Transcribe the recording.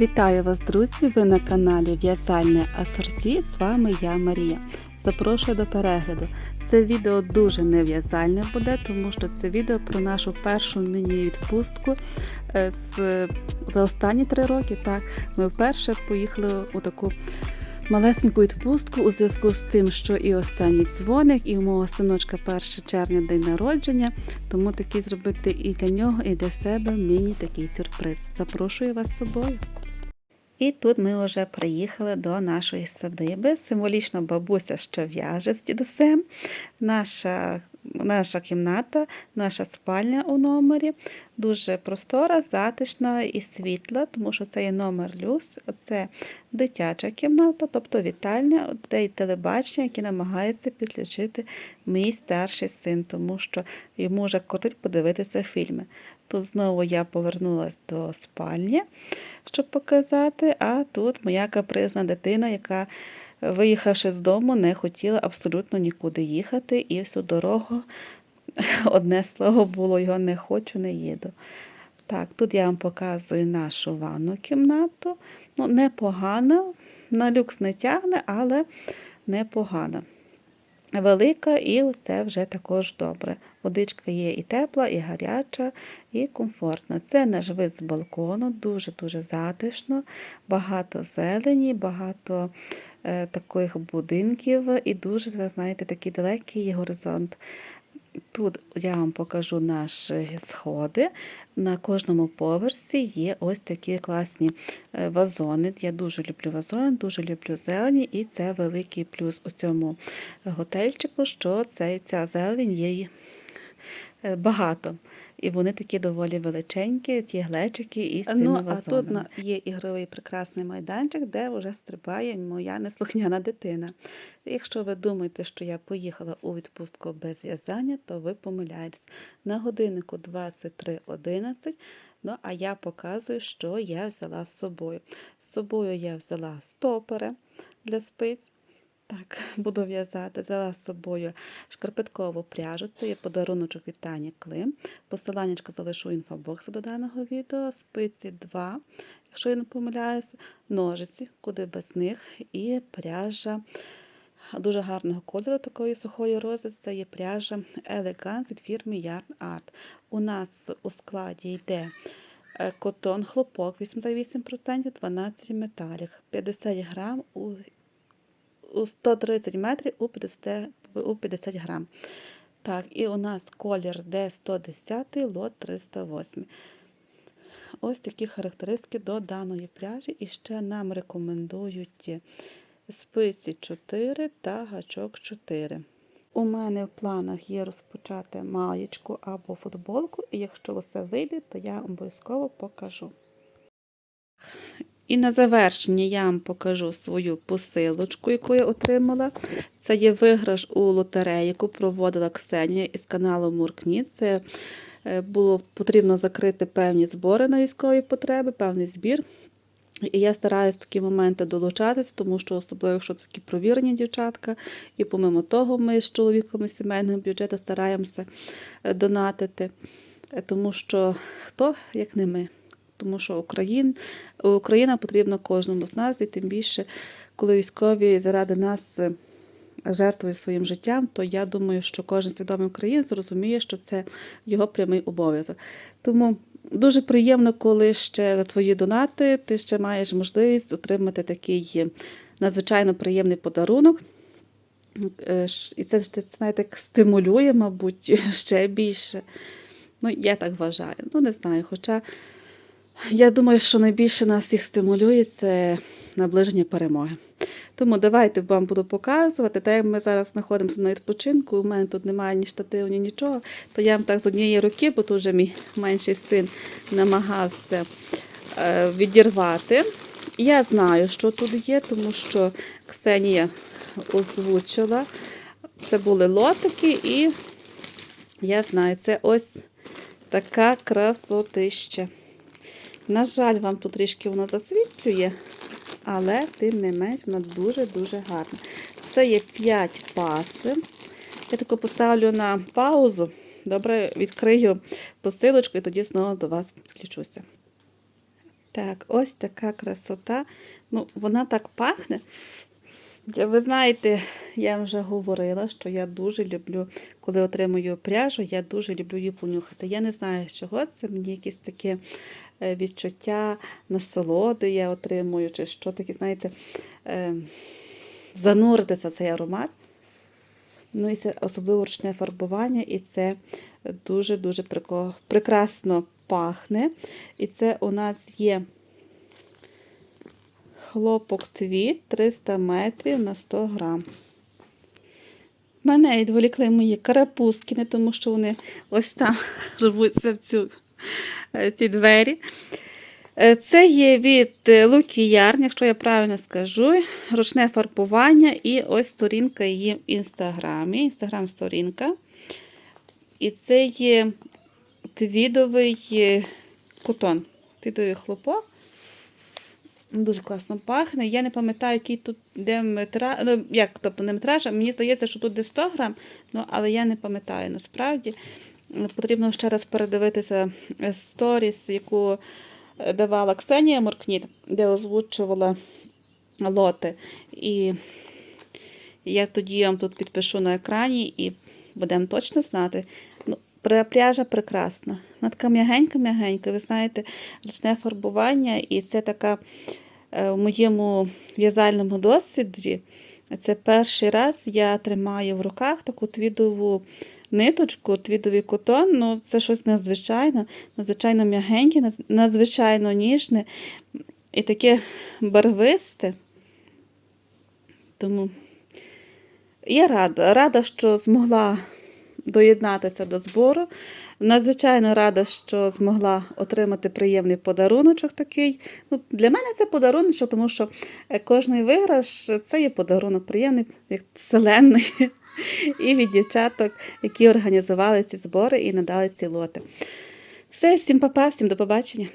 Вітаю вас, друзі! Ви на каналі В'язальне Асорті. З вами я Марія. Запрошую до перегляду. Це відео дуже нев'язальне буде, тому що це відео про нашу першу міні-відпустку е, за останні три роки. Так, ми вперше поїхали у таку малесеньку відпустку у зв'язку з тим, що і останній дзвоник, і у мого синочка 1 червня день народження. Тому такий зробити і для нього, і для себе міні такий сюрприз. Запрошую вас з собою. І тут ми вже приїхали до нашої садиби. Символічно бабуся, що в'яже з дідусем. Наша, наша кімната, наша спальня у номері. Дуже простора, затишна і світла, тому що це є номер люкс. Це дитяча кімната, тобто вітальня, де й телебачення, яке намагається підключити мій старший син, тому що йому вже кортить подивитися фільми. Тут знову я повернулася до спальні, щоб показати, а тут моя капризна дитина, яка, виїхавши з дому, не хотіла абсолютно нікуди їхати, і всю дорогу одне слово було його не хочу, не їду. Так, тут я вам показую нашу ванну кімнату. Ну, непогана, на люкс не тягне, але непогана. Велика, і це вже також добре. Водичка є і тепла, і гаряча, і комфортна. Це наш вид з балкону, дуже-дуже затишно, багато зелені, багато таких будинків і дуже, знаєте, такий далекий горизонт. Тут я вам покажу наші сходи. На кожному поверсі є ось такі класні е, вазони. Я дуже люблю вазони, дуже люблю зелені, і це великий плюс у цьому готельчику, що цей, ця зелень є е, багато. І вони такі доволі величенькі, ті глечики і з цими Ну, а тут на- є ігровий прекрасний майданчик, де вже стрибає моя неслухняна дитина. Якщо ви думаєте, що я поїхала у відпустку без в'язання, то ви помиляєтесь. На годиннику 23.11, ну а я показую, що я взяла з собою. З собою я взяла стопори для спиць. Так, буду в'язати. Взяла з собою шкарпеткову пряжу. Це є подаруночок від Тані Клим. Посиланнячко залишу в інфобоксі до даного відео. Спиці 2, якщо я не помиляюся, ножиці, куди без них, і пряжа дуже гарного кольору, такої сухої рози. Це є пряжа Elegance від фірми Yarn Art. У нас у складі йде е, котон, хлопок 88%, 12 металів, 50 грам 130 метрів у 50, у 50 грам. Так, і у нас колір D110, лот 308. Ось такі характеристики до даної пряжі. І ще нам рекомендують спиці 4 та гачок 4. У мене в планах є розпочати маєчку або футболку, і якщо все вийде, то я обов'язково покажу. І на завершення я вам покажу свою посилочку, яку я отримала. Це є виграш у лотереї, яку проводила Ксенія із каналу Муркні. Це е, було потрібно закрити певні збори на військові потреби, певний збір. І я стараюсь в такі моменти долучатися, тому що особливо, якщо це такі провірені дівчатка, і помимо того, ми з чоловіком із сімейного бюджету стараємося е, донатити, Е, тому що хто, як не ми. Тому що Україн, Україна потрібна кожному з нас, і тим більше, коли військові заради нас е, жертвують своїм життям, то я думаю, що кожен свідомий українець зрозуміє, що це його прямий обов'язок. Тому дуже приємно, коли ще за твої донати ти ще маєш можливість отримати такий е, надзвичайно приємний подарунок. Е, І це знаєте, як стимулює, мабуть, ще більше. Ну, я так вважаю. Ну, не знаю. Хоча я думаю, що найбільше нас їх стимулює це наближення перемоги. Тому давайте вам буду показувати. Та як ми зараз знаходимося на відпочинку, у мене тут немає ні штативу, ні нічого, то я вам так з однієї руки, бо тут вже мій менший син намагався е, відірвати. Я знаю, що тут є, тому що Ксенія озвучила. Це були лотики, і я знаю, це ось така красотища. На жаль, вам тут трішки воно засвітлює, але тим не менш вона дуже-дуже гарна. Це є 5 паси. Я таку поставлю на паузу. Добре, відкрию посилочку і тоді знову до вас підключуся. Так, ось така красота. Ну, вона так пахне. Ви знаєте, я вже говорила, що я дуже люблю, коли отримую пряжу, я дуже люблю її понюхати. Я не знаю, з чого це, мені якесь таке е, відчуття насолоди я отримую, чи що таке, знаєте, е, зануритися цей аромат. Ну і це особливо ручне фарбування, і це дуже-дуже прекрасно пахне. І це у нас є хлопок твіт 300 метрів на 100 грам. Мене відволікли мої карапузки, тому що вони ось там рвуться в цю, е, ці двері. Е, Це є від е, Ярн, якщо я правильно скажу, ручне фарбування і ось сторінка її в інстаграмі. Інстаграм-сторінка. І це є твідовий е, кутон, твідовий хлопок. Дуже класно пахне. Я не пам'ятаю, який тут де метраж. Ну, як, тобто не метраж, а мені здається, що тут де 100 грам, ну, але я не пам'ятаю насправді. Потрібно ще раз передивитися сторіс, яку е, давала Ксенія Моркніт, де озвучувала лоти. І я тоді вам тут підпишу на екрані і будемо точно знати. Пряжа прекрасна. Вона така м'ягенька-м'ягенька. Ви знаєте, ручне фарбування, і це така е, в моєму в'язальному досвіді. Це перший раз я тримаю в руках таку твідову ниточку, твідовий котон. Ну, це щось надзвичайне, надзвичайно м'ягеньке, надзвичайно ніжне і таке барвисте. Тому я рада, рада, що змогла доєднатися до збору. Надзвичайно рада, що змогла отримати приємний подаруночок такий. Ну, для мене це подаруночок, тому що е, кожний виграш це є подарунок, приємний, як вселенний. І від дівчаток, які організували ці збори і надали ці лоти. Все, всім па-па, всім до побачення.